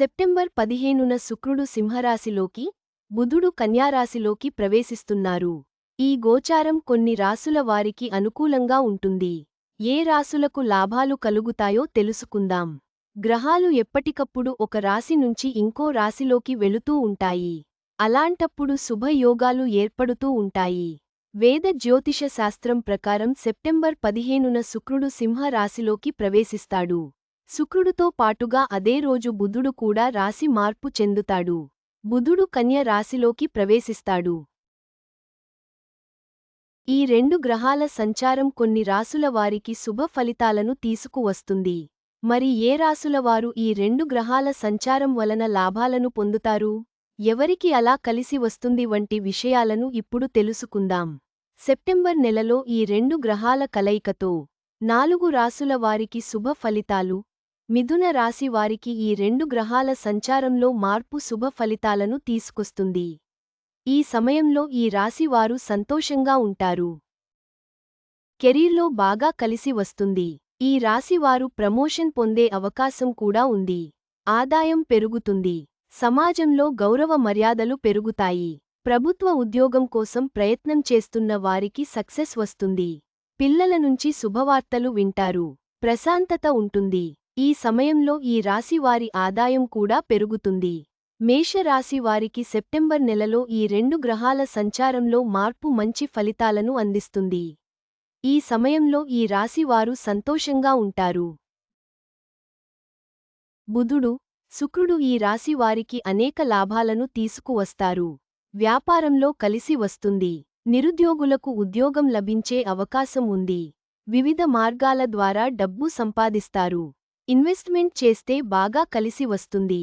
September పదిహేనున శుక్రుడు సింహరాశిలోకి బుధుడు కన్యారాశిలోకి ప్రవేశిస్తున్నారు. ఈ గోచారం కొన్ని రాసుల వారికి అనుకూలంగా ఉంటుంది. ఏ రాసులకు లాభాలు కలుగుతాయో తెలుసుకుందాం. గ్రహాలు ఎప్పటికప్పుడు ఒక రాశి నుంచి ఇంకో రాశిలోకి వెళుతూ ఉంటాయి. అలాంటప్పుడు శుభయోగాలు ఏర్పడుతూ ఉంటాయి. వేద జ్యోతిష శాస్త్రం ప్రకారం సెప్టెంబర్ పదిహేనున శుక్రుడు సింహ రాశిలోకి ప్రవేశిస్తాడు. శుక్రుడుతో పాటుగా అదే రోజు బుధుడు కూడా రాశి మార్పు చెందుతాడు. బుధుడు కన్య రాశిలోకి ప్రవేశిస్తాడు. ఈ రెండు గ్రహాల సంచారం కొన్ని రాసుల వారికి శుభ ఫలితాలను తీసుకువస్తుంది. మరి ఏ రాసుల వారు ఈ రెండు గ్రహాల సంచారం వలన లాభాలను పొందుతారు? ఎవరికి అలా కలిసి వస్తుంది వంటి విషయాలను ఇప్పుడు తెలుసుకుందాం. సెప్టెంబర్ నెలలో ఈ రెండు గ్రహాల కలయికతో నాలుగు రాసుల వారికి శుభ ఫలితాలు మిథున రాశి వారికి ఈ రెండు గ్రహాల సంచారంలో మార్పు శుభ ఫలితాలను తీసుకొస్తుంది. ఈ సమయంలో ఈ రాశివారు సంతోషంగా ఉంటారు. కెరీర్లో బాగా కలిసి వస్తుంది. ఈ రాశివారు ప్రమోషన్ పొందే అవకాశం కూడా ఉంది. ఆదాయం పెరుగుతుంది. సమాజంలో గౌరవ మర్యాదలు పెరుగుతాయి. ప్రభుత్వ ఉద్యోగం కోసం ప్రయత్నం చేస్తున్న వారికి సక్సెస్ వస్తుంది. పిల్లల నుంచి శుభవార్తలు వింటారు. ప్రశాంతత ఉంటుంది. ఈ సమయంలో ఈ రాశి వారి ఆదాయం కూడా పెరుగుతుంది. మేషరాశి వారికి సెప్టెంబర్ నెలలో ఈ రెండు గ్రహాల సంచారంలో మార్పు మంచి ఫలితాలను అందిస్తుంది. ఈ సమయంలో ఈ రాశివారు సంతోషంగా ఉంటారు. బుధుడు శుక్రుడు ఈ రాశివారికి అనేక లాభాలను తీసుకువస్తారు వ్యాపారంలో కలిసి వస్తుంది. నిరుద్యోగులకు ఉద్యోగం లభించే అవకాశం ఉంది. వివిధ మార్గాల ద్వారా డబ్బు సంపాదిస్తారు. ఇన్వెస్ట్మెంట్ చేస్తే బాగా కలిసి వస్తుంది.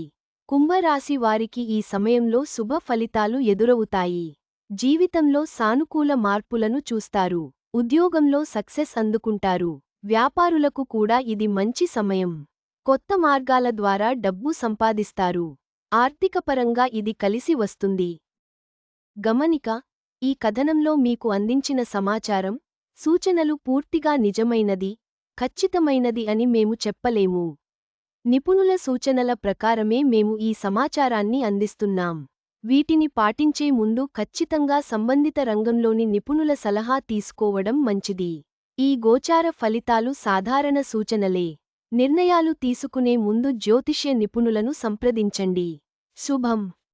కుంభరాశి వారికి ఈ సమయంలో శుభ ఫలితాలు ఎదురవుతాయి. జీవితంలో సానుకూల మార్పులను చూస్తారు. ఉద్యోగంలో సక్సెస్ అందుకుంటారు. వ్యాపారులకు కూడా ఇది మంచి సమయం. కొత్త మార్గాల ద్వారా డబ్బు సంపాదిస్తారు. ఆర్థికపరంగా ఇది కలిసి వస్తుంది. గమనిక ఈ కథనంలో మీకు అందించిన సమాచారం సూచనలు పూర్తిగా నిజమైనది ఖచ్చితమైనది అని మేము చెప్పలేము. నిపుణుల సూచనల ప్రకారమే మేము ఈ సమాచారాన్ని అందిస్తున్నాం. వీటిని పాటించే ముందు ఖచ్చితంగా సంబంధిత రంగంలోని నిపుణుల సలహా తీసుకోవడం మంచిది. ఈ గోచార ఫలితాలు సాధారణ సూచనలే. నిర్ణయాలు తీసుకునే ముందు జ్యోతిష్య నిపుణులను సంప్రదించండి. శుభం.